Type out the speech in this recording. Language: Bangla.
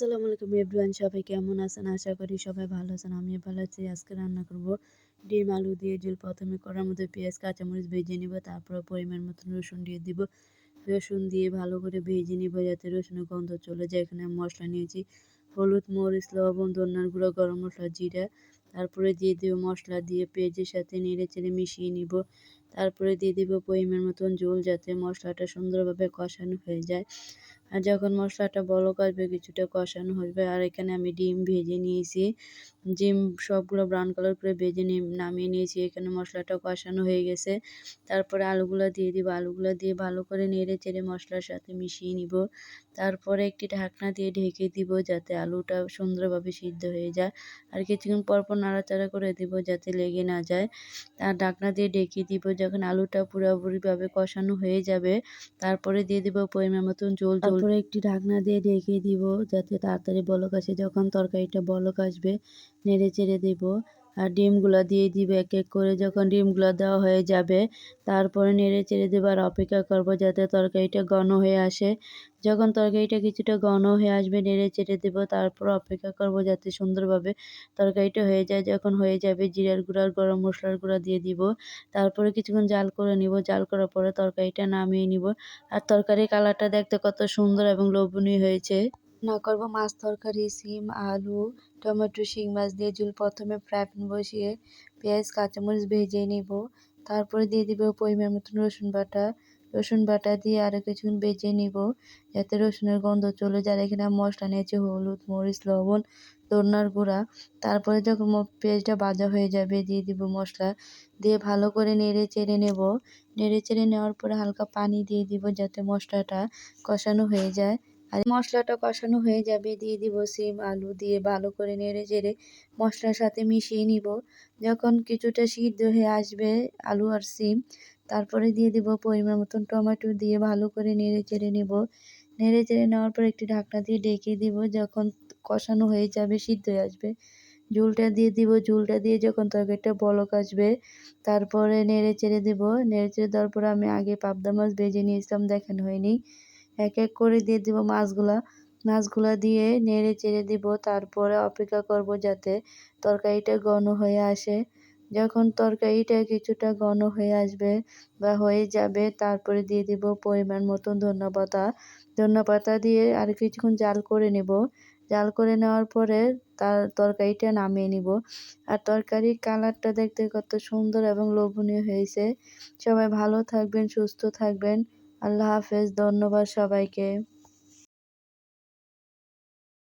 আসসালামু আলাইকুম এভরিওয়ান, সবাই কেমন আছেন? আশা করি সবাই ভালো আছেন আমি ভালো আছি। আজকে রান্না করব ডিম, আলু দিয়ে ঝোল। প্রথমে করার মধ্যে পেঁয়াজ, কাঁচামরিচ ভেজে নিব, তারপর পরিমাণ মতন রসুন দিয়ে দিব। রসুন দিয়ে ভালো করে ভেজে নিব যাতে রসুনের গন্ধ চলে যায়। এখানে মশলা নিয়েছি, হলুদ, মরিচ, লবণ ধনার গুঁড়ো, গরম মশলা, জিরা। তারপরে দিয়ে দেবো মশলা দিয়ে পেঁয়াজের সাথে নেড়ে চেড়ে মিশিয়ে নিব। তারপরে দিয়ে দিব পরিমাণ মতন ঝোল যাতে মশলাটা সুন্দরভাবে কষানো হয়ে যায়। আর যখন মশলাটা বলক আসবে, কিছুটা কষানো হবে আর এখানে আমি ডিম ভেজে নিয়েছি। ডিম সবগুলো ব্রাউন কালার করে ভেজে নিয়ে নামিয়ে নিয়েছি। এখানে মশলাটা কষানো হয়ে গেছে। তারপরে আলুগুলো দিয়ে দিব। আলুগুলো দিয়ে ভালো করে নেড়ে চেড়ে মশলার সাথে মিশিয়ে নিব। তারপরে একটি ঢাকনা দিয়ে ঢেকে দিব যাতে আলুটা সুন্দরভাবে সিদ্ধ হয়ে যায়। আর কিছুক্ষণ পরপর নাড়াচাড়া করে দিব যাতে লেগে না যায়। আর ঢাকনা দিয়ে ঢেকে দিব যখন আলুটা পুরোপুরিভাবে কষানো হয়ে যাবে। তারপরে দিয়ে দিব পরিমাণ মতন জল তারপরে একটি ঢাকনা দিয়ে ঢেকে দিব, যাতে তাড়াতাড়ি বলক আসে। যখন তরকারিটা বলক আসবে, নেড়ে চেড়ে দেব। আর ডিমগুলো দিয়ে দিবে এক এক করে। যখন ডিমগুলো দেওয়া হয়ে যাবে, তারপরে নেড়ে চেড়ে দেবো আর অপেক্ষা করব যাতে তরকারিটা ঘন হয়ে আসে। যখন তরকারিটা কিছুটা ঘন হয়ে আসবে, নেড়ে চেড়ে দেব, তারপর অপেক্ষা করব যাতে সুন্দরভাবে তরকারিটা হয়ে যায়। যখন হয়ে যাবে, জিরার গুঁড়া গরম মশলার গুঁড়া দিয়ে দিব। তারপরে কিছুক্ষণ জাল করে নিব। জাল করার পরে তরকারিটা নামিয়ে নিব। আর তরকারির কালারটা দেখতে কত সুন্দর এবং লোভনীয় হয়েছে। না করব মাছ তরকারি, সিম, আলু, টমেটো, শিং মাছ দিয়ে ঝুল প্রথমে ফ্রাই বসিয়ে পেঁয়াজ, কাঁচামরিচ ভেজে নিব। তারপরে দিয়ে দিব পরিমাণ মতন রসুন বাটা। রসুন বাটা দিয়ে আরও কিছুক্ষণ ভেজে নিব যাতে রসুনের গন্ধ চলে যায়। এখানে মশলা নিয়েছি হলুদ, মরিচ, লবণ ধনার গুঁড়া। তারপরে যখন পেঁয়াজটা ভাজা হয়ে যাবে দিয়ে দিব মশলা। দিয়ে ভালো করে নেড়ে চেড়ে নেব। নেড়ে চেড়ে নেওয়ার পরে হালকা পানি দিয়ে দিব যাতে মশলাটা কষানো হয়ে যায়। আর মশলাটা কষানো হয়ে যাবে, দিয়ে দিব সিম, আলু দিয়ে ভালো করে নেড়ে চেড়ে মশলার সাথে মিশিয়ে নিব। যখন কিছুটা সিদ্ধ হয়ে আসবে আলু আর সিম, তারপরে দিয়ে দিব পরিমাণ মতন টমেটো দিয়ে ভালো করে নেড়ে চেড়ে নেব। নেড়ে চেড়ে নেওয়ার পর একটি ঢাকনা দিয়ে ডেকে দিব, যখন কষানো হয়ে যাবে, সিদ্ধ হয়ে আসবে। ঝুলটা দিয়ে দিব, ঝুলটা দিয়ে যখন তরকারিটা বলক আসবে, তারপরে নেড়ে চেড়ে দেবো। নেড়ে চেড়ে দেওয়ার পরে আমি আগে পাবদা মাছ ভেজে নিয়েছিলাম, দেখেন হয়নি। এক এক করে দিয়ে দিব মাছগুলা। মাছগুলা দিয়ে নেড়ে চেড়ে দিব, তারপরে অপেক্ষা করব যাতে তরকারিটা ঘন হয়ে আসে। যখন তরকারিটা কিছুটা ঘন হয়ে আসবে বা হয়ে যাবে, তারপরে দিয়ে দিব পরিমাণ মতন ধন্য পাতা। পাতা দিয়ে আর কিছুক্ষণ জাল করে নেব। জাল করে নেওয়ার পরে তার তরকারিটা নামিয়ে নিব। আর তরকারির কালারটা দেখতে কত সুন্দর এবং লোভনীয় হয়েছে। সবাই ভালো থাকবেন, সুস্থ থাকবেন। আল্লাহ হাফেজ ধন্যবাদ সবাইকে।